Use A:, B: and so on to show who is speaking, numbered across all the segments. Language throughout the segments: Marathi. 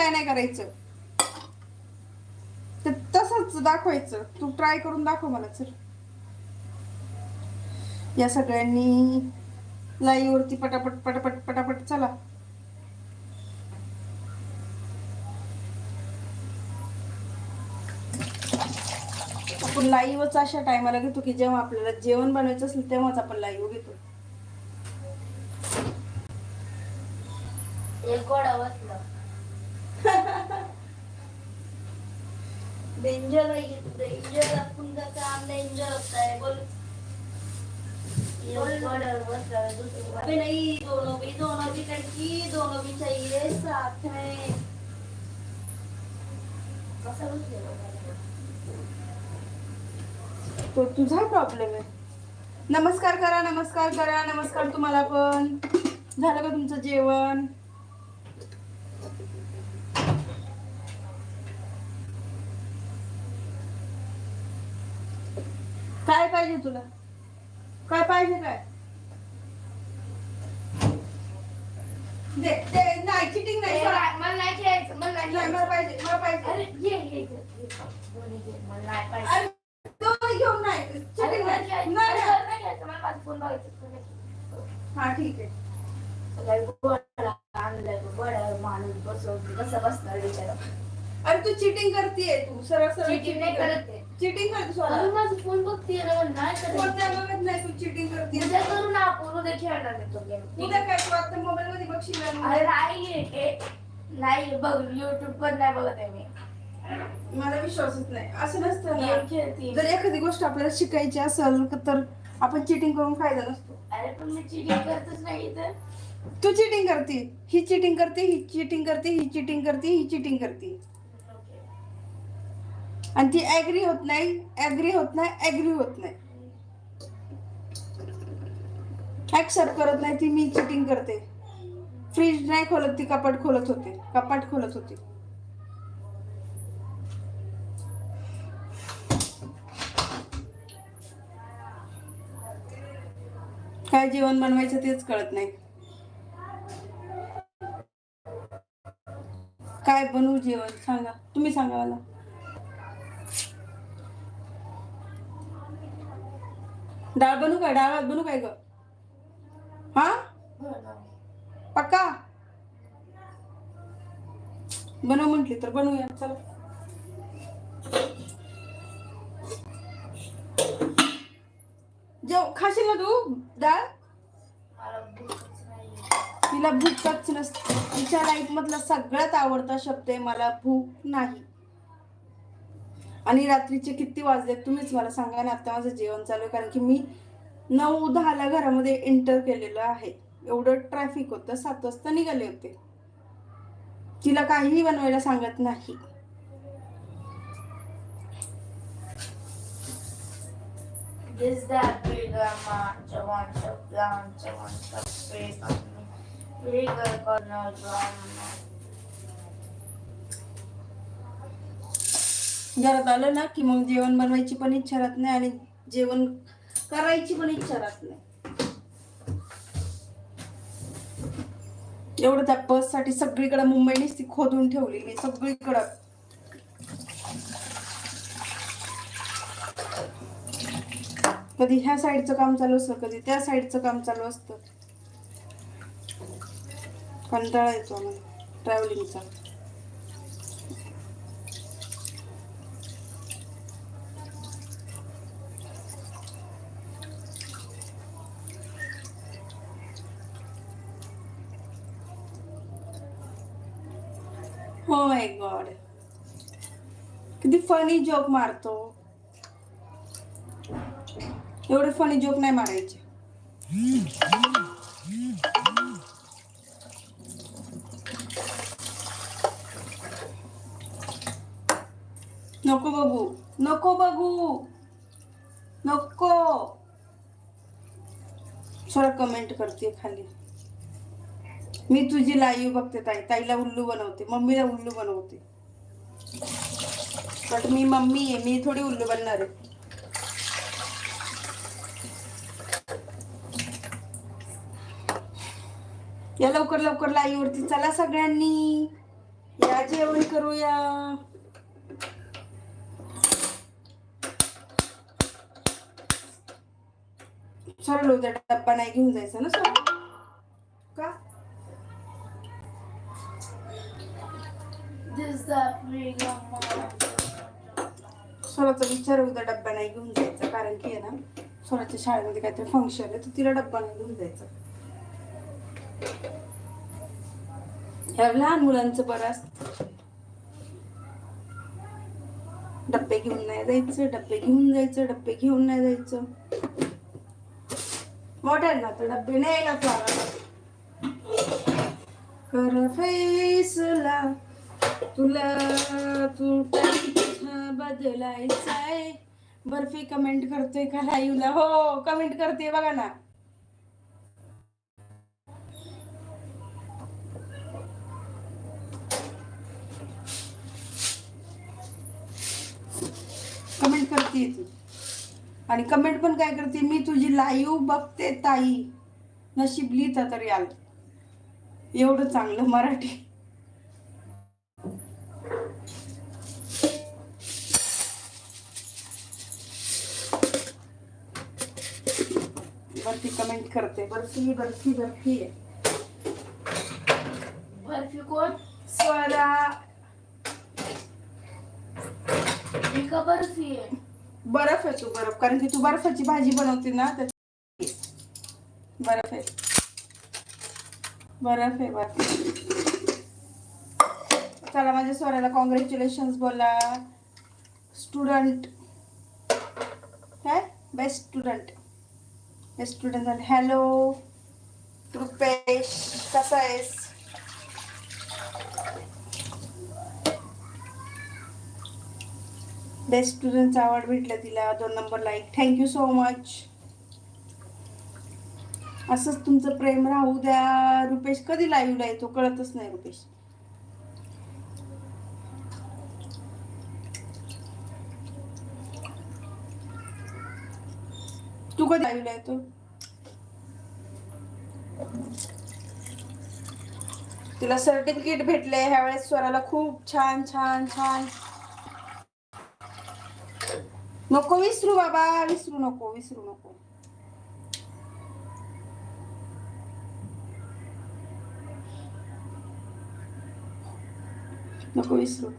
A: काय नाही करायचं. ते तसंच दाखवायचं. तू ट्राय करून दाखव मला सर या सगळ्यांनी लाईवरती वरती पटापट पटापट पटापट चला. आपण लाईव्हच अशा टायमाला घेतो की जेव्हा आपल्याला जेवण बनवायचं असेल तेव्हाच आपण लाईव्ह घेतो.
B: एक गोडा बसला डेंजर डेंजर आपण आहे बोल एक गोड्यावर बसला दुसरी अबे नहीं दोनों भी दोनों भी लड़की दोनों भी चाहिए साथ में.
A: तो तुझा प्रॉब्लेम आहे. नमस्कार करा नमस्कार करा नमस्कार तुम्हाला पण. झालं का तुमचं जेवण काय पाहिजे तुला काय पाहिजे काय दे दे नाही चिटिंग नाही सोडा.
B: मला नाही खेळायचं मला नाही
A: नाही, मला पाहिजे मला पाहिजे
B: अरे ये ये ये. दोन्ही घे. मला नाही पाहिजे
A: अरे, दोन्ही घेऊन नाही चिटिंग
B: मला
A: नाही
B: खेळायचं.
A: नाही,
B: अरे,
A: नाही.
B: मला नाही खेळायचं. मला माझा फोन बघायचा
A: हा ठीक आहे
B: आणलाय माणूस बसवते कसं बसणार बिचारा
A: अरे तू चिटिंग करतीये तू सरळ सरळ
B: Cheating नाही करत.
A: चिटिंग करते स्वतः
B: माझा फोन बघते
A: कोणत्या. बघत नाही तू चिटिंग करते
B: उद्या करू ना आपण उद्या खेळणार आहे तो game.
A: उद्या काय तू आता मोबाईल मध्ये बघशील ना.
B: अरे नाही हे नाही बघ युट्यूब पण नाही बघत आहे मी.
A: मला विश्वासच नाही. असं नसतं ना.
B: गेम खेळते.
A: जर एखादी गोष्ट आपल्याला शिकायची असेल तर आपण चिटिंग करून फायदा नसतो.
B: अरे पण मी चिटिंग करतच नाही तर
A: तू चिटिंग करते. ही चिटिंग करते ही चिटिंग करते ही चिटिंग करते ही चिटिंग करते. आणि ती ऍग्री होत नाही ऍग्री होत नाही ऍग्री होत नाही. ऍक्सेप्ट करत नाही ती मी चिटिंग करते. फ्रीज नाही खोलत ती कपाट खोलत होते. कपाट खोलत होती. काय जेवण बनवायचं तेच कळत नाही. काय बनवू जेवण? सांगा. तुम्ही सांगा मला. डाळ बनवू काय? डाळ भात बनवू काय ग? हा? पक्का? बनव म्हटली तर बनवूया. चला. जेव खाशील ना तू डाळ तिला भूकच नसते. तिच्या लाईफ मधला सगळ्यात आवडता शब्द आहे मला भूक नाही. आणि रात्रीचे किती वाजले तुम्हीच मला सांगा ना आता माझं जेवण चालू आहे कारण की मी नऊ दहाला घरामध्ये एंटर केलेलं आहे एवढं ट्रॅफिक होतं सात वाजता निघाले होते तिला काहीही बनवायला सांगत नाही
B: Is that big amount of one of plants of of space on me. Bigger corner drama.
A: घरात आलं ना की मग जेवण बनवायची पण इच्छा राहत नाही आणि जेवण करायची पण इच्छा राहत नाही. एवढं त्या बससाठी सगळीकडे मुंबई ती खोदून ठेवलेली सगळीकडं. कधी ह्या साईडचं काम चालू असतं कधी त्या साईडचं काम चालू असतं. कंटाळा येतो आम्हाला ट्रॅव्हलिंगचा हो माय गॉड किती फनी जोक मारतो. एवढे फनी जोक नाही मारायचे. नको बघू. नको बघू. नको. सर कमेंट करते खाली. मी तुझी लाईव्ह बघते ताई. ताईला उल्लू बनवते. मम्मीला उल्लू बनवते. बट मी मम्मी आहे. मी थोडी उल्लू बनणार आहे. या लवकर लवकर लाईवरती वरती चला सगळ्यांनी. या जेवण करूया. सरळ उद्या डब्बा नाही घेऊन जायचा ना सर सोलाचा विचार उद्या डब्बा नाही घेऊन जायचा कारण की आहे ना सोलाच्या शाळेमध्ये काहीतरी फंक्शन आहे तर तिला डब्बा नाही घेऊन जायचा. ह्या लहान मुलांचं बरं असतं. डब्बे घेऊन नाही जायचं डब्बे घेऊन जायचं डब्बे घेऊन नाही जायचं. मोठ्यांना तर डब्बे नाही लागला कर फैसला तुला तू बदलायचाय? बर्फी कमेंट करतोय का लाईव्हला हो, हो, हो कमेंट करते बघा ना. कमेंट करते तू. आणि कमेंट पण काय करते? मी तुझी लाईव्ह बघते ताई. नशीब लिहिता तरी याल एवढं चांगलं मराठी. बर्फी कमेंट करते. बर्फी बर्फी बर्फी. आहे
B: बर्फी कोण?
A: स्वरा
B: ही का बर्फी आहे.
A: बर्फ आहे तू बर्फ कारण की तू बर्फाची भाजी बनवते ना तर बर्फ आहे. बर्फ आहे बर्फ. चला माझ्या स्वराला कॉंग्रॅच्युलेशन बोला. स्टुडंट काय? बेस्ट स्टुडंट स्टुडंट झाले. हॅलो रुपेश कसा आहेस? बेस्ट स्टुडंट अवॉर्ड भेटला तिला. दोन number like thank you so much असंच तुमचं प्रेम राहू द्या. रुपेश कधी लाईव्हला येतो? कळतच नाही रुपेश तू कधी लाईव्हला येतो तिला सर्टिफिकेट भेटले ह्या वेळेस स्वराला खूप छान छान छान. नको विसरू बाबा विसरू नको विसरू नको. नको विसरू.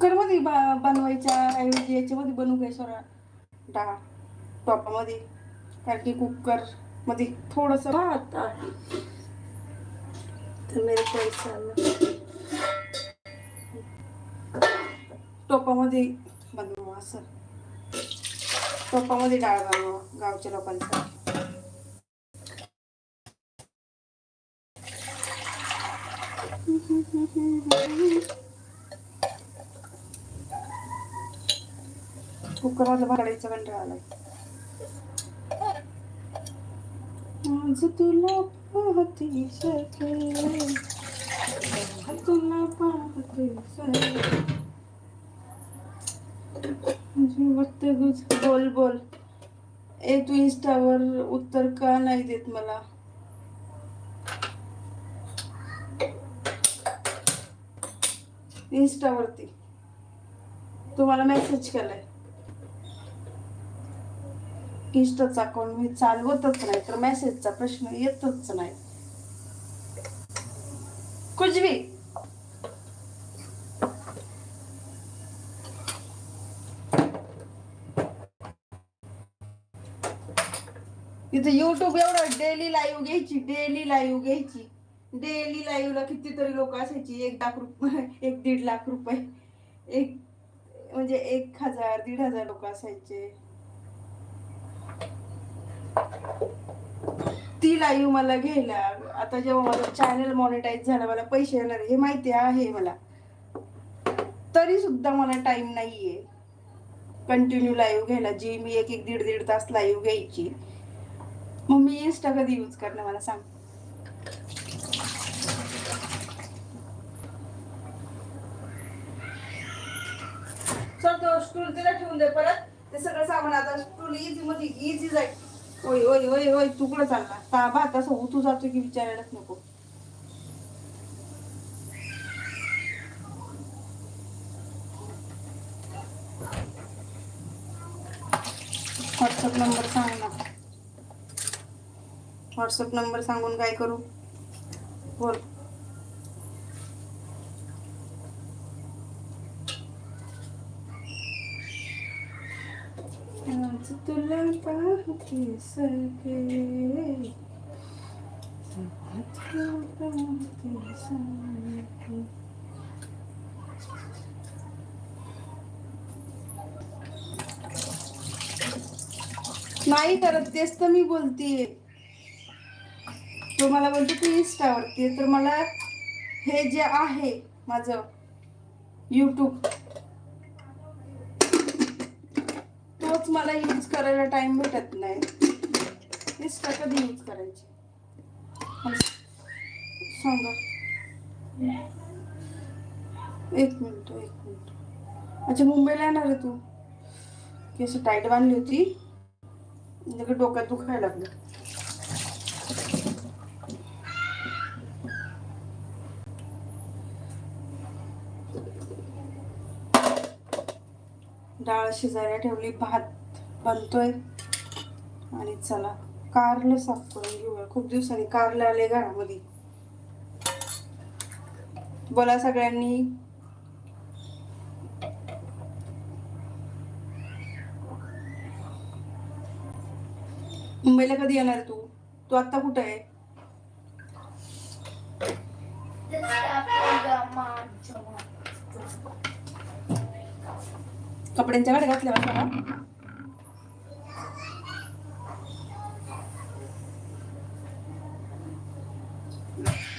A: कुकरमध्ये बनवायच्या ऐवजी याच्यामध्ये बनवू काय सोरा डाळ टॉपामध्ये. कारण की कुकरमध्ये थोडस भात आहे. तर मेरे पैसा टोपामध्ये बनवा असं. टोपामध्ये डाळ बनवा गावच्या कुकर कुकरमध्ये भाकडायचा कंटाळा आलाय आज तुला पाहती सखे. तुला पाहते सखे. वक्त गुज बोल बोल. ए तू इंस्टावर उत्तर का नाही देत मला? इंस्टावरती. तुम्हाला मेसेज केलाय. इंस्टाचा अकाउंट मी चालवतच नाही तर मेसेजचा प्रश्न येतच नाही. कुछ भी इथे युट्यूब एवढं डेली लाईव्ह घ्यायची डेली लाईव्ह घ्यायची. डेली लाईव्हला कितीतरी लोक असायची एक लाख रुपये एक दीड लाख रुपये एक म्हणजे एक हजार दीड हजार लोक असायचे. ती लाईव्ह मला घ्यायला. आता जेव्हा माझं चॅनल मॉनिटाईज झालं मला पैसे येणार हे माहिती आहे मला. तरी सुद्धा मला टाइम नाहीये. कंटिन्यू लाईव्ह घ्यायला. जी मी एक एक दीड दीड तास लाईव्ह घ्यायची. मग मी इंस्टा कधी यूज करणार मला सांग. चल तो स्टूल तिला ठेवून दे परत. ते सगळं सामान आता स्टूल इझी मध्ये इझी जाईल. ओय ओय ओय ओय तुकडं चालला? ताबा सहू उतू जातो की विचारायलाच नको. व्हॉट्सअप नंबर सांग ना. व्हॉट्सअप नंबर सांगून काय करू? बोल. तुला पाहते सगळे नाही करत तेच तर मी बोलतीये तो मला बोलतो तू इंस्टावरती आवडते तर मला हे जे आहे माझं युट्यूब तोच मला यूज करायला टाइम भेटत नाही. इंस्टा कधी यूज करायची. सांगा. एक मिनिट एक मिनिट. अच्छा मुंबईला येणार आहे तू. केस टाईट बांधली होती. लगेच डोक्यात दुखायला लागलं. डाळ शिजायला ठेवली भात बनतोय. आणि चला कारलं साफ करून घेऊया. खूप दिवसांनी कारलं आले घरामध्ये. बोला सगळ्यांनी. मुंबईला कधी येणार तू? तू आता कुठं आहे? कपड्यांच्या गाड्या घातल्या बघा सगळ्या?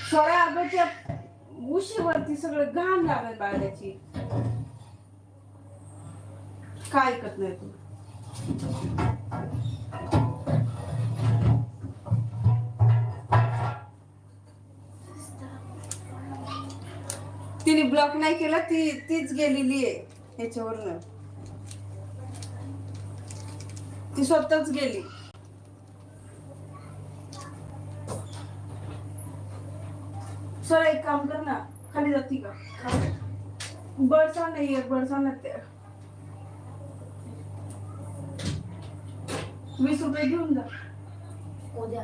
A: स्वरा उशीवरती सगळं घाण लागल बाळाची. काय ऐकत नाही तू. तिने ब्लॉक नाही केला ती तीच गेलेली आहे ह्याच्यावरनं ती स्वतःच गेली. सर एक काम कर ना. खाली जाती का? बडसा नाही आहे बडसा ना त्या. वीस रुपये घेऊन जा.
B: उद्या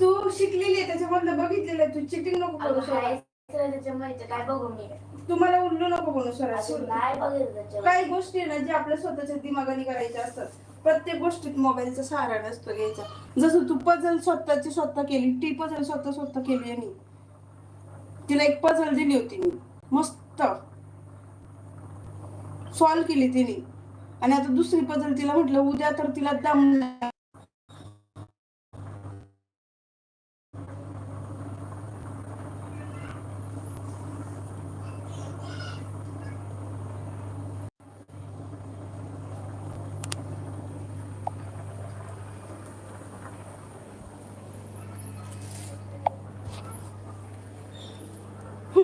A: तू शिकलेली आहे त्याच्यामधलं बघितलेलं आहे तू चिटिंग नको करू
B: काय बघू मी?
A: तुम्हाला उल्लू नको बनू सर
B: अजून नाही बघितलं त्याच्यावर.
A: काही गोष्टी आहे ना ज्या आपल्या स्वतःच्या दिमागाने करायच्या असतात प्रत्येक गोष्टीत मोबाईलचा सहारा नसतो घ्यायचा. जसं तू पझल स्वतःची स्वतः केली ती पझल स्वतः स्वतः केली आणि तिला एक पझल दिली होती मी मस्त. सॉल्व केली तिने. आणि आता दुसरी पझल तिला म्हटलं उद्या तर तिला दम नाही.